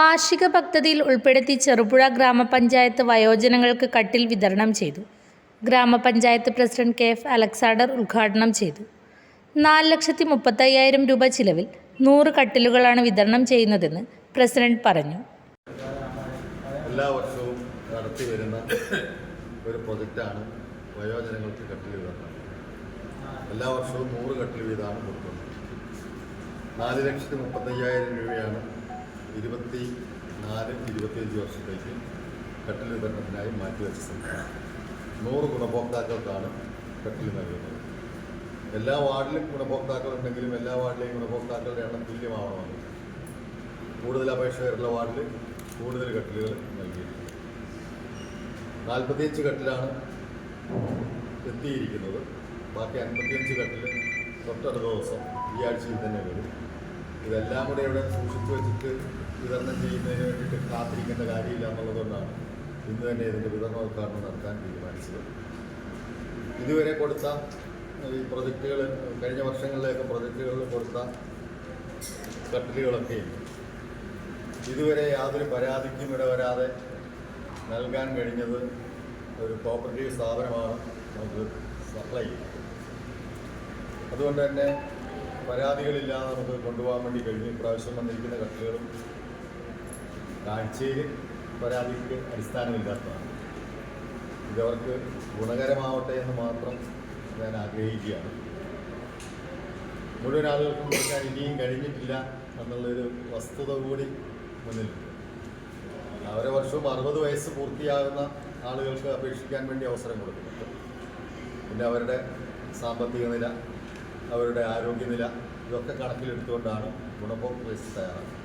വാർഷിക പദ്ധതിയിൽ ഉൾപ്പെടുത്തി ചെറുപുഴ ഗ്രാമപഞ്ചായത്ത് വയോജനങ്ങൾക്ക് കട്ടിൽ വിതരണം ചെയ്തു. ഗ്രാമപഞ്ചായത്ത് പ്രസിഡന്റ് കെ എഫ് അലക്സാണ്ടർ ഉദ്ഘാടനം ചെയ്തു. നാല് ലക്ഷത്തി മുപ്പത്തയ്യായിരം രൂപ ചിലവിൽ നൂറ് കട്ടിലുകളാണ് വിതരണം ചെയ്യുന്നതെന്ന് പ്രസിഡന്റ് പറഞ്ഞു. എല്ലാ വർഷവും നടത്തി വരുന്ന ഒരു പ്രൊജക്റ്റാണ് വയോജനങ്ങൾക്ക് കട്ടിൽ വിതരണം. എല്ലാ വർഷവും നൂറ് കട്ടിൽ വീതമാണ് കൊടുക്കുന്നത്. നാല് ലക്ഷത്തി മുപ്പത്തയ്യായിരം രൂപയാണ് ഇരുപത്തി നാല് ഇരുപത്തിയഞ്ച് വർഷത്തേക്ക് കട്ടിൽ വിതരണത്തിനായി മാറ്റിവെച്ച സംഖ്യ നൂറ് ഗുണഭോക്താക്കൾക്കാണ് കട്ടിൽ നൽകുന്നത്. എല്ലാ വാർഡിലും ഗുണഭോക്താക്കൾ ഉണ്ടെങ്കിലും എല്ലാ വാർഡിലെയും ഗുണഭോക്താക്കളുടെ എണ്ണം തുല്യമാവണമെന്ന് കൂടുതൽ അപേക്ഷകരുള്ള വാർഡിൽ കൂടുതൽ കട്ടിലുകൾ നൽകിയിട്ടുണ്ട് നാൽപ്പത്തിയഞ്ച് കട്ടിലാണ് എത്തിയിരിക്കുന്നത്. ബാക്കി അൻപത്തിയഞ്ച് കട്ടിൽ തൊട്ടടുത്ത ദിവസം ഈ ആഴ്ചയിൽ തന്നെ വരും. ഇതെല്ലാം കൂടെ ഇവിടെ സൂക്ഷിച്ചു വെച്ചിട്ട് വിതരണം ചെയ്യുന്നതിന് വേണ്ടിയിട്ട് കാത്തിരിക്കേണ്ട കാര്യമില്ല എന്നുള്ളതുകൊണ്ടാണ് ഇന്ന് തന്നെ ഇതിന്റെ വിതരണോദ്ഘാടനം നടത്താൻ തീരുമാനിച്ചത്. ഇതുവരെ കൊടുത്ത ഈ പ്രൊജക്റ്റുകൾ കഴിഞ്ഞ വർഷങ്ങളിലേക്ക് പ്രൊജക്റ്റുകളിൽ കൊടുത്ത കട്ടിലുകളൊക്കെ ഇതുവരെ യാതൊരു പരാതിക്കും ഇവിടെ വരാതെ നൽകാൻ കഴിഞ്ഞത് ഒരു കോപ്പറേറ്റീവ് സ്ഥാപനമാണ് നമുക്ക് സപ്ലൈ അതുകൊണ്ട് തന്നെ പരാതികളില്ലാതെ നമുക്ക് കൊണ്ടുപോകാൻ വേണ്ടി കഴിഞ്ഞു ഇപ്രാവശ്യം വന്നിരിക്കുന്ന കക്ഷികളും കാഴ്ചയിൽ പരാതിക്ക് അടിസ്ഥാനമില്ലാത്തതാണ്. ഇതവർക്ക് ഗുണകരമാവട്ടെ എന്ന് മാത്രം ഞാൻ ആഗ്രഹിക്കുകയാണ്. മുഴുവൻ ആളുകൾക്കും കൊടുക്കാൻ ഇനിയും കഴിഞ്ഞിട്ടില്ല എന്നുള്ളൊരു വസ്തുത കൂടി മുന്നിലുണ്ട്. അവരെ വർഷവും അറുപത് വയസ്സ് പൂർത്തിയാകുന്ന ആളുകൾക്ക് അപേക്ഷിക്കാൻ വേണ്ടി അവസരം കൊടുക്കുന്നുണ്ട്. പിന്നെ അവരുടെ സാമ്പത്തിക നില അവരുടെ ആരോഗ്യനില ഇതൊക്കെ കണക്കിലെടുത്തുകൊണ്ടാണ് ഗുണഭോക്തൃ ലിസ്റ്റ് തയ്യാറാക്കുന്നത്.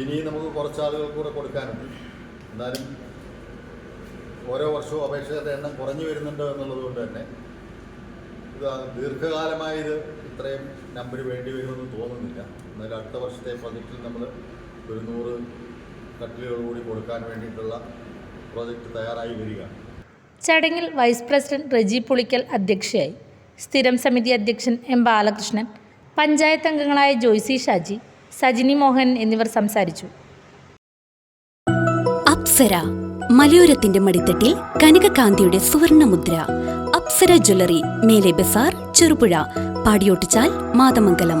ഇനിയും നമുക്ക് കുറച്ച് ആളുകൾക്ക് കൂടെ കൊടുക്കാനുണ്ട്. എന്നാലും ഓരോ വർഷവും അപേക്ഷകരുടെ എണ്ണം കുറഞ്ഞു വരുന്നുണ്ട് എന്നുള്ളത് കൊണ്ട് തന്നെ ഇത് ദീർഘകാലമായി ഇത് ഇത്രയും നമ്പർ വേണ്ടി വരുമെന്ന് തോന്നുന്നില്ല. എന്നാലും അടുത്ത വർഷത്തെ പ്രൊജക്റ്റിൽ നമ്മൾ ഒരു നൂറ് കട്ടിലുകൾ കൂടി കൊടുക്കാൻ വേണ്ടിയിട്ടുള്ള പ്രോജക്റ്റ് തയ്യാറായി വരികയാണ്. ചടങ്ങിൽ വൈസ് പ്രസിഡന്റ് റജി പുളിക്കൽ അധ്യക്ഷയായി. സ്ഥിരം സമിതി അധ്യക്ഷൻ എം ബാലകൃഷ്ണൻ പഞ്ചായത്ത് അംഗങ്ങളായ ജോയ്സി ഷാജി സജിനി മോഹൻ എന്നിവർ സംസാരിച്ചു. അപ്സര മലയോരത്തിന്റെ മടിത്തട്ടിൽ കനകകാന്തിയുടെ സുവർണമുദ്ര. അപ്സര ജ്വല്ലറി മേലെ ബസാർ ചെറുപുഴ പാടിയോട്ടിച്ചാൽ മാതമംഗലം.